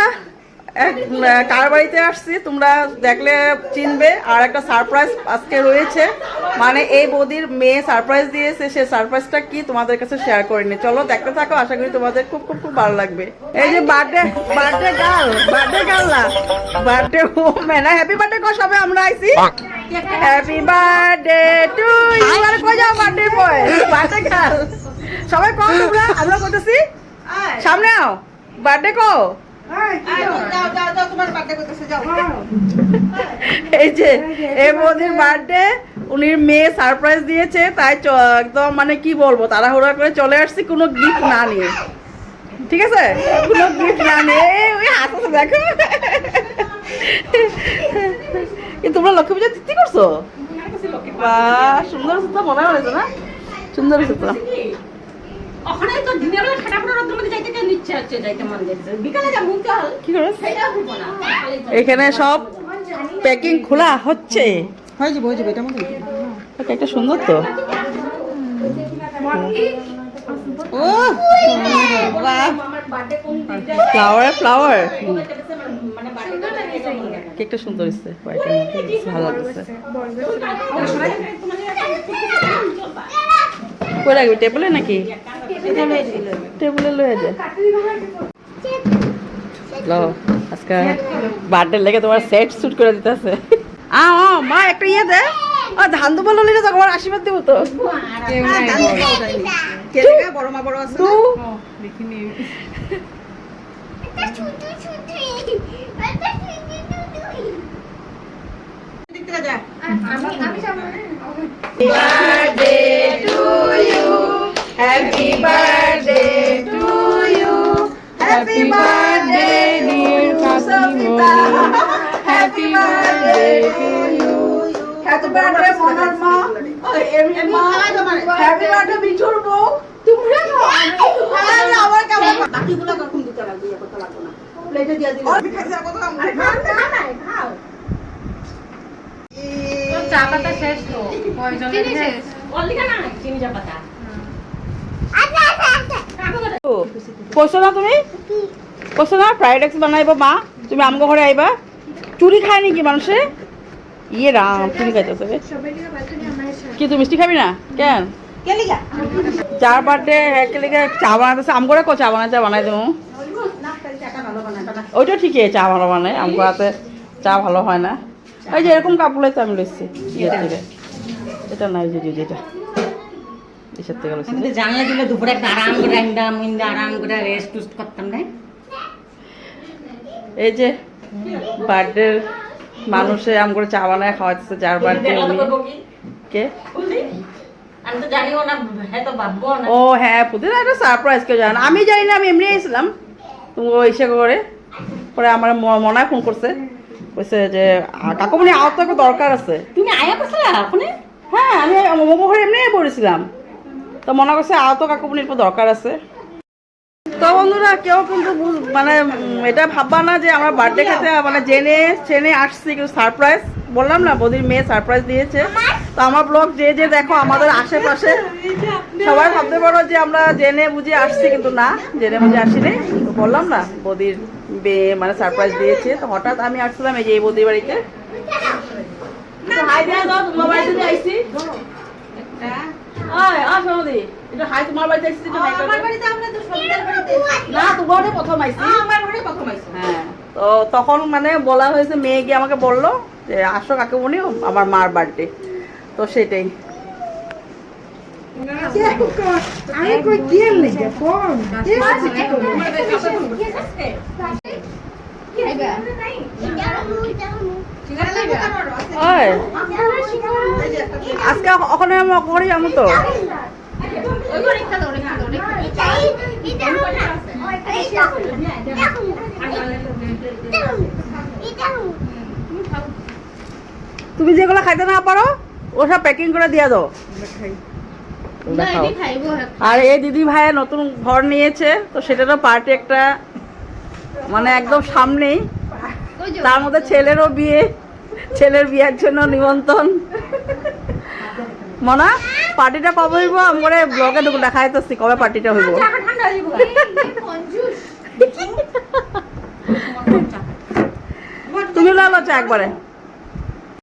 বন্ধুরা এক কার বাড়িতে আসছি? তোমরা দেখলে চিনবে। আর একটা সারপ্রাইজ আজকে রয়েছে। মানে এই বৌদির মেয়ে সারপ্রাইজ দিয়েছে। সে সারপ্রাইজটা কি তোমাদের কাছে শেয়ার করে নি। চলো দেখতে থাকো। আশা করি তোমাদের খুব খুব খুব ভালো লাগবে। এই যে birthday birthday girl birthday girl না? বার্থডে ও মেনা হ্যাপি বার্থডে কো সবে আমরা আইছি। হ্যাপি বার্থডে টু ইউ আর কই যাও বার্থডে বয় বার্থডে গার্ল সবাই কম তোমরা আমরা করতেছি সামনে আও। বার্থডে কো এই যে বৌদির বার্থডে উনির মেয়ে সারপ্রাইজ দিয়েছে তাই চ- একদম মানে কি বলব তাড়াহুড়া করে চলে আসছি কোনো গিফট না নিয়ে। ঠিক আছে? কোনো গিফট না নিয়ে। ওই দেখো। এ, তোমরা লক্ষ্মী পূজা তিথি করছ? বাহ সুন্দর সুন্দর মনে হয়েছে না সুন্দর তো ওখানে তো দিনের বেলা মধ্যে যাইতে কেন ইচ্ছা হচ্ছে যাইতে মন যাচ্ছে বিকালে যাব চল কি করে সেটা হইব না এখানে সব প্যাকিং খোলা হচ্ছে। হয়ে যাবে হয়ে যাবে এটা মধ্যে একটা সুন্দর তো। ও ফ্লাওয়ার ফ্লাওয়ার মানে কেকটা সুন্দর হচ্ছে হোয়াইটের মধ্যে ভালো লাগছে কই রাখবি টেবিলে নাকি? টেবিলে লয়ে যায় লো আজকে বার্থডে লেগে তোমার সেট শুট করে দিতেছে। আ ও মা একটা ইয়ে দে। ও ধান দুবল লইলে তো তোমার আশীর্বাদ দিব তো। কেলেকা বড় মা বড় আছে দেখিনি দিক মনার মা। এমনি মা। Happy birthday, মিঠুর বউ। তোমরা খাও। আরে আমার কেমন বাকিগুলো কখন দিতে লাগবে? ইয়ে করতে লাগবে না। প্লেটে দিয়ে দিলে। আমি খাইছি কত কাম আরে খাও না। চা পাতা শেষ তো? কয়জনের শেষ? অল্লিকা না চিনি চা পাতা। কৈছো না তুমি? কৈছো না ফ্রাইড রাইস বানাইব মা। তুমি আমগো ঘরে আইবা। চুরি খায় নাকি মানুষে? ইয়ে রাম চুরি খাইতেছে বে। কি তুই মিষ্টি খাবি না? কেন? যার বার্থডে একেলগে চা বানাতেছে আমগরে কো চা বানাই চা বানাই দেবো। বানায় ওইটা ঠিকই চা ভালো মানে আমগো হাতে চা ভালো হয় না। ওই যে এরকম কাপড় তো আমি লইছি ইয়ে এটা। নাই যে যে যেটা এসব থেকে লইছি। আমি তো জানলে দিলে দুপুরে একটা আরাম করে আনতাম আরাম করে রেস্ট টুস্ট করতাম না এই যে বার্থডে মানুষে আম করে চা বানায় খাওয়াচ্ছে যার বার্থডে উনি কে? ও হ্যাঁ পুদিন একটা সারপ্রাইজ কেউ জানো আমি জানি না আমি এমনি এসেছিলাম তুমি ও ইসে করে। পরে আমার মনায় ফোন করছে। কইছে যে কাকুমনি আওয়াজ তো দরকার আছে। তুমি আয়া করছিলা ওখানে হ্যাঁ আমি মোমো ঘরে এমনি পড়েছিলাম। তো মনে করছে আও তো কাকুমনির দরকার আছে। তো বন্ধুরা কেউ কিন্তু মানে এটা ভাববা না যে আমরা বার্থডে খেতে মানে জেনে চেনে আসছি কিন্তু সারপ্রাইজ বললাম না বদির মেয়ে সারপ্রাইজ দিয়েছে। তো আমার ব্লগ যে যে দেখো আমাদের আশেপাশে সবাই ভাবতে পারো যে আমরা জেনে বুঝে আসছি কিন্তু না জেনে বুঝে আসিনি। তো বললাম না বদির মেয়ে মানে সারপ্রাইজ দিয়েছে। তো হঠাৎ আমি আসছিলাম এই যে এই বদির বাড়িতে। হাই দিয়া দাও তোমার বাড়িতে আইছি? সৌদি হাই তোমার বাড়িতে আইছি আমার বাড়িতে আমরা তো সবিতার বাড়িতে না তোমার প্রথম আইছি আমার ঘরে প্রথম আইছি হ্যাঁ তো তখন মানে বলা হয়েছে মেয়ে গিয়ে আমাকে বলল যে আসো কাকে কাকুমনি আমার মার বার্থডে তো সেটাই আমি আজকে ওখানে আমি যাব তো। তুমি যেগুলো খাইতে না পারো, ওসব প্যাকিং করে দিয়ে দাও। আর এই দিদি ভাইয়ের নতুন ঘর নিয়েছে, তো সেটারও পার্টি একটা মানে একদম সামনেই। তার মধ্যে ছেলেরও বিয়ে। ছেলের বিয়ের জন্য নিমন্ত্রণ। মনা পার্টিটা কবে হইব? আমার ব্লগে দেখাই তো কবে পার্টিটা হইব। তুমি লালো চা একবারে।